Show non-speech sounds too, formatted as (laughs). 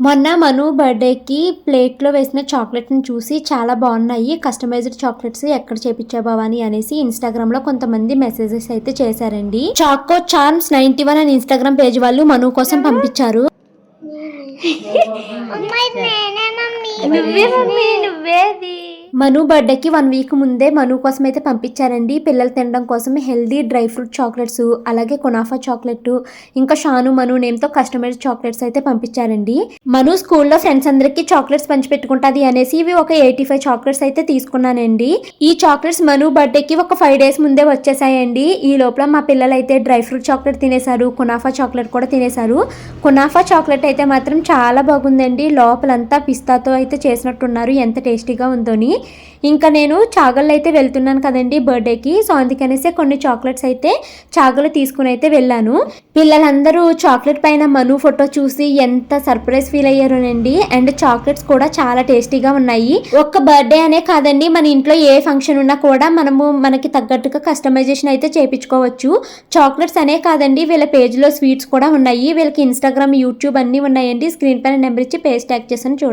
మొన్న మను బర్త్డేకి ప్లేట్లో వేసిన చాక్లెట్ని చూసి చాలా బాగున్నాయి. కస్టమైజ్డ్ చాక్లెట్స్ ఎక్కడ చేపించా భవాని అనేసి ఇన్స్టాగ్రామ్లో కొంతమంది మెసేజెస్ అయితే చేశారండి. చాకో చార్మ్స్ నైన్టీ వన్ అని ఇన్స్టాగ్రామ్ పేజ్ వాళ్ళు మను కోసం పంపించారు. (laughs) నువ్వే మమ్మీ నువ్వేది? మను బర్త్డేకి వన్ వీక్ ముందే మను కోసం అయితే పంపించారండి. పిల్లలు తినడం కోసం హెల్దీ డ్రై ఫ్రూట్ చాక్లెట్స్ అలాగే కొనాఫా చాక్లెట్ ఇంకా షాను మను నేమ్తో కస్టమైజ్ చాక్లెట్స్ అయితే పంపించారండి. మను స్కూల్లో ఫ్రెండ్స్ అందరికీ చాక్లెట్స్ పంచిపెట్టుకుంటుంది అనేసి ఇవి ఒక ఎయిటీ ఫైవ్ చాక్లెట్స్ అయితే తీసుకున్నానండి. ఈ చాక్లెట్స్ మను బర్త్డేకి ఒక ఫైవ్ డేస్ ముందే వచ్చేసాయండి. ఈ లోపల మా పిల్లలు అయితే డ్రై ఫ్రూట్ చాక్లెట్ తినేశారు కునాఫా చాక్లెట్ కూడా తినేశారు. కునాఫా చాక్లెట్ అయితే మాత్రం చాలా బాగుందండి. లోపలంతా పిస్తాతో అయితే చేసినట్టున్నారు ఎంత టేస్టీగా ఉందోని ఇంకా నేను చాగళ్ళు అయితే వెళ్తున్నాను కదండి బర్త్డేకి. సో అందుకనేసి కొన్ని చాక్లెట్స్ అయితే చాగలు తీసుకుని అయితే వెళ్ళాను. పిల్లలందరూ చాక్లెట్ పైన మను ఫోటో చూసి ఎంత సర్ప్రైజ్ ఫీల్ అయ్యారోనండి. అండ్ చాక్లెట్స్ కూడా చాలా టేస్టీగా ఉన్నాయి. ఒక్క బర్త్డే అనే కాదండి మన ఇంట్లో ఏ ఫంక్షన్ ఉన్నా కూడా మనము మనకి తగ్గట్టుగా కస్టమైజేషన్ అయితే చేపించుకోవచ్చు. చాక్లెట్స్ అనే కాదండి వీళ్ళ పేజ్లో స్వీట్స్ కూడా ఉన్నాయి. వీళ్ళకి ఇన్స్టాగ్రామ్ యూట్యూబ్ అన్నీ ఉన్నాయండి. స్క్రీన్ పైన నెంబర్ ఇచ్చి పేజ్ ట్యాగ్ చేసాను చూడండి.